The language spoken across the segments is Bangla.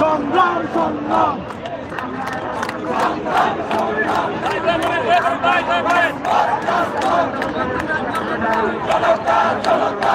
সংগ্রাম সংগ্রাম চলতা চলতা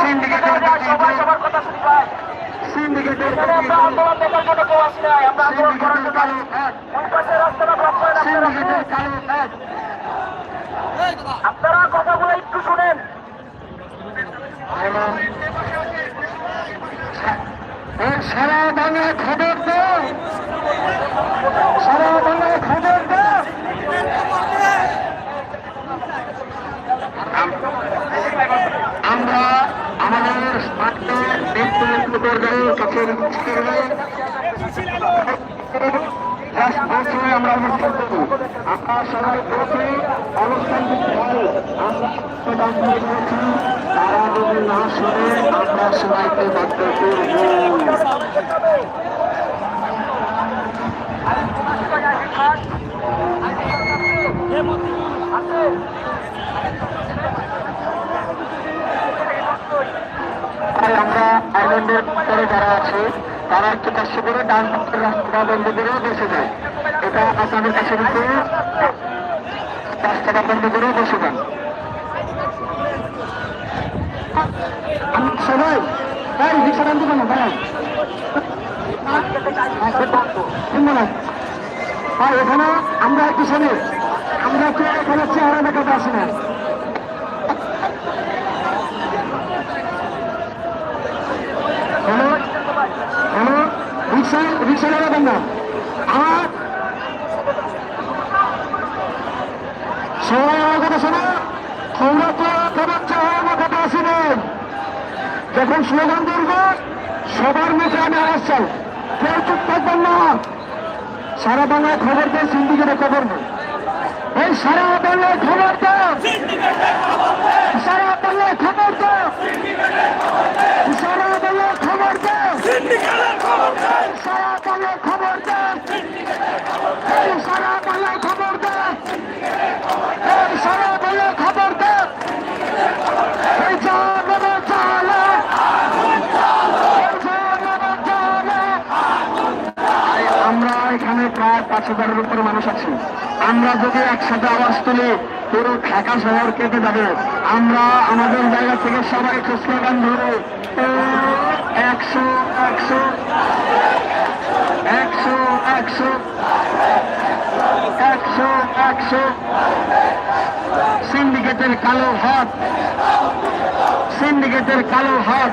সিন্ডিকেটের সিন্ডিকেটের আমরা আন্দোলন দেখার জন্য কেউ আসি নাই। আমরা আন্দোলন করার সিন্ডিকেটের কালো এক আপনারা কথাগুলো একটু শুনেন সারা বাংলায় খবর দাও সারা বাংলায় খবর দাও আমরা আমাদের মাত্র নেতৃত্ব পর্যায়ে কাছে বলছি আমরা অনুষ্ঠান করব আমরা সবাই বলছি অনুষ্ঠান তারা যদি না শুনে আমরা সবাইকে বাধ্য করব তাই আমরা পরে যারা আছে, তারা একটু কষ্ট করে ডান পক্ষের বন্ধ করেও বসে যায়। এটা আপনাদের কাছে কিন্তু রাস্তাটা বন্ধ করেও বসে যান সবাই ভাই একটু শোনে আমরা কেউ এখানে চেহারা দেখাতে আসি না। রিক্সা রিক্সা লাগাবেন না। আমার সবাই আমার কথা শোনো। তোমরা তো তোমার চেহারা কথা আসিবেন যখন স্লোগান করব সবার মুখে আমি আওয়াজ চাই। কেউ চুপ থাকবেন না। সারা বাংলায় খবর দেয় সিন্ডিকেটে খবর নেই। এই সারা বাংলায় খবর দাও সারা বাংলায় খবর দাও সারা বাংলায় আমরা এখানে প্রায় পাঁচ হাজারের উপরে মানুষ আছি। আমরা যদি একসাথে আওয়াজ তুলি, পুরো ঢাকা শহর কেটে যাবে। আমরা আমাদের জায়গা থেকে সবাই স্লোগান ধরে একশো একশো একশো একশো একশো একশো। সিন্ডিকেটের কালো হাত, সিন্ডিকেটের কালো হাত।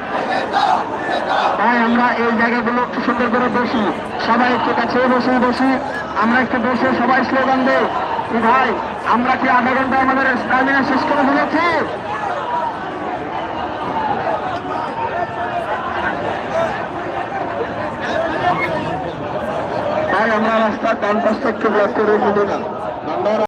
তাই আমরা এই জায়গাগুলো একটু সুন্দর করে বসি। সবাই একটু কাছে বসে, বসি। আমরা একটু বসে সবাই স্লোগান কি ভাই, আমরা কি আধা ঘণ্টা আমাদের স্টামিনা শেষ করে ফেলেছি? আমরা রাস্তার ডান পাশটা একটু ব্লক করে দেবো না।